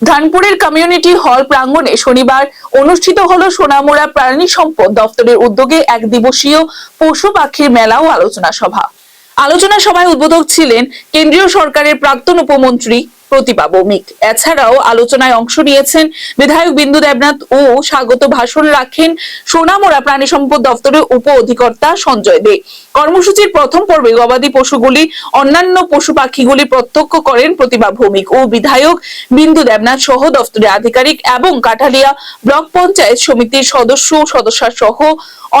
ধানপুরের community hall প্রাঙ্গণে শনিবার অনুষ্ঠিত হল সোনামুড়া প্রাণী সম্পদ দপ্তরের উদ্যোগে এক দিবসীয় পশু পাখির মেলা ও আলোচনা সভা। আলোচনা সভায় উদ্বোধক ছিলেন কেন্দ্রীয় সরকারের প্রাক্তন উপমন্ত্রী প্রতিভা ভৌমিক। এছাড়াও আলোচনায় অংশ নিয়েছেন বিধায়ক বিন্দু দেবনাথ ও স্বাগত ভাষণ রাখেন সোনামুড়া প্রাণী সম্পদ দপ্তরের উপ অধিকর্তা সঞ্জয় দে। কর্মসূচির প্রথম পর্বে গবাদি পশুগুলি, অন্যান্য পশু পাখিগুলি প্রত্যক্ষ করেন প্রতিভা ভৌমিক ও বিধায়ক বিন্দু দেবনাথ সহ দপ্তরের আধিকারিক এবং কাঠালিয়া ব্লক পঞ্চায়েত সমিতির সদস্য সদস্যা সহ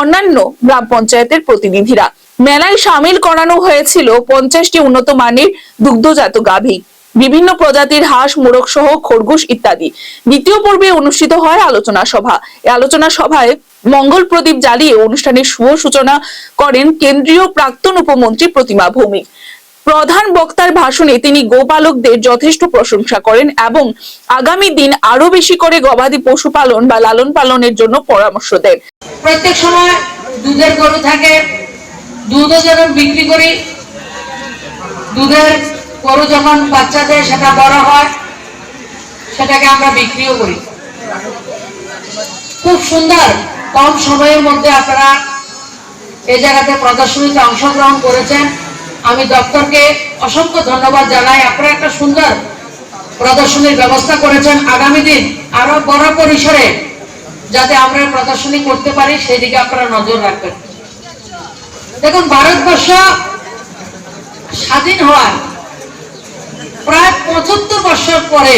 অন্যান্য গ্রাম পঞ্চায়েতের প্রতিনিধিরা। মেলায় সামিল করানো হয়েছিল পঞ্চাশটি উন্নত মানের দুগ্ধজাত গাভী। বিভিন্ন প্রজাতির হাঁস, মোরগ সহ খরগোশ ইত্যাদি। দ্বিতীয় পর্বে অনুষ্ঠিত হয় আলোচনা সভা। এই আলোচনা সভায় মঙ্গল প্রদীপ জ্বালিয়ে অনুষ্ঠানের শুভ সূচনা করেন কেন্দ্রীয় প্রাক্তন উপমন্ত্রী প্রতিমা ভৌমিক। প্রধান বক্তার ভাষণে তিনি গোপালকদের যথেষ্ট প্রশংসা করেন এবং আগামী দিন আরও বেশি করে গবাদি পশুপালন বা লালন পালনের জন্য পরামর্শ দেন। প্রত্যেক সময় দুধের গরু থাকে। দুধও যখন বিক্রি করি। দুধের গরু যখন বাচ্চা দেয় সেটা বড় হয়, সেটাকে আমরা বিক্রিও করি। খুব সুন্দর, কম সময়ের মধ্যে আপনারা এই জায়গাতে প্রদর্শনীতে অংশগ্রহণ করেছেন। আমি দপ্তরকে অসংখ্য ধন্যবাদ জানাই। আপনারা একটা সুন্দর প্রদর্শনীর ব্যবস্থা করেছেন। আগামী দিন আরও বড় পরিসরে যাতে আমরা প্রদর্শনী করতে পারি সেই দিকে আপনারা নজর রাখবেন। দেখুন, ভারতবর্ষ স্বাধীন হওয়ার পঁচাত্তর বছর পরে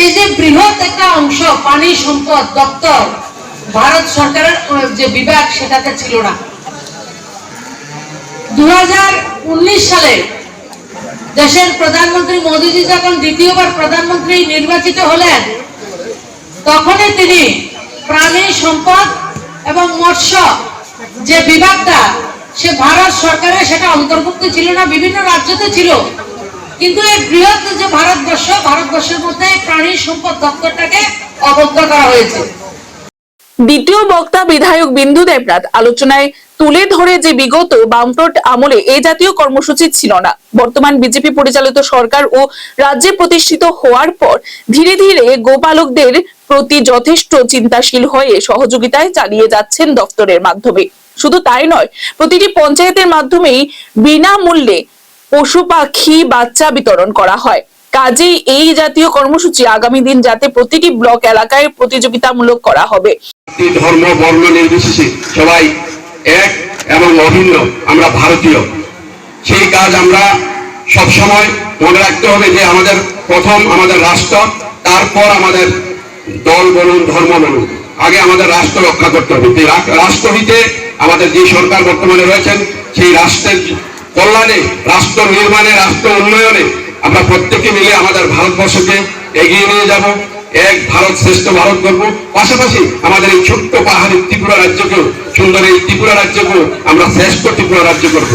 এই যে বৃহৎ একটা অংশ পানি সম্পদ, দপ্তর, ভারত সরকারের যে বিভাগ, সেটাতে ছিল না। দু সালে দেশের প্রধানমন্ত্রী মোদীজি যখন দ্বিতীয়বার প্রধানমন্ত্রী নির্বাচিত হলেন, তখনই তিনি প্রাণী সম্পদ এবং মৎস্য যে বিভাগটা, সে ভারত সরকারের সেটা অন্তর্ভুক্ত ছিল না, বিভিন্ন রাজ্যতে ছিল। কিন্তু এই বৃহৎ যে ভারতবর্ষ, ভারতবর্ষের মধ্যে প্রাণী সম্পদ দপ্তরটাকে অবদ্ধ করা হয়েছে। দ্বিতীয় বক্তা বিধায়ক বিন্দু দেবনাথ আলোচনায় তুলে ধরে যে বিগত বামফ্রন্ট আমলে এই জাতীয় কর্মসূচি ছিল না। বর্তমান বিজেপি পরিচালিত সরকার ও রাজ্যে প্রতিষ্ঠিত হওয়ার পর ধীরে ধীরে গোপালকদের প্রতি যথেষ্ট চিন্তাশীল হয়ে সহযোগিতায় চালিয়ে যাচ্ছেন দপ্তরের মাধ্যমে। শুধু তাই নয়, প্রতিটি পঞ্চায়েতের মাধ্যমেই বিনামূল্যে পশু পাখি বাচ্চা বিতরণ করা হয়। কাজেই এই জাতীয় কর্মসূচি আগামী দিন যাতে প্রতিটি ব্লক এলাকায় প্রতিযোগিতামূলক করা হবে। ধর্ম, বর্ণ নির্বিশেষে সবাই এক এবং অভিন্ন, আমরা ভারতীয়। সেই কাজ আমরা সব সময় মনে রাখতে হবে যে আমাদের প্রথম আমাদের রাষ্ট্র, তারপর আমাদের দল বলুন, ধর্ম বলুন। আগে আমাদের রাষ্ট্র রক্ষা করতে হবে। রাষ্ট্র হইতে আমাদের যে সরকার বর্তমানে রয়েছেন, সেই রাষ্ট্রের কল্যাণে, রাষ্ট্র নির্মাণে, রাষ্ট্র উন্নয়নে আমরা প্রত্যেকে মিলে আমাদের ভারতবর্ষকে এগিয়ে নিয়ে যাব। এক ভারত শ্রেষ্ঠ ভারত করব পাশাপাশি আমাদের এই ছোট্ট পাহাড়ি ত্রিপুরা রাজ্যকেও, সুন্দর এই ত্রিপুরা রাজ্যকেও আমরা শ্রেষ্ঠ ত্রিপুরা রাজ্য করব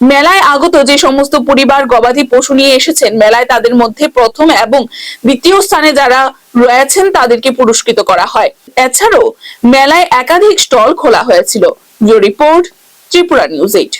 মেলায় আগত যে সমস্ত পরিবার গবাদি পশু নিয়ে এসেছেন, মেলায় তাদের মধ্যে প্রথম এবং দ্বিতীয় স্থানে যারা রয়েছেন, তাদেরকে পুরস্কৃত করা হয়। এছাড়াও মেলায় একাধিক স্টল খোলা হয়েছিল। Report, Tripura news eight.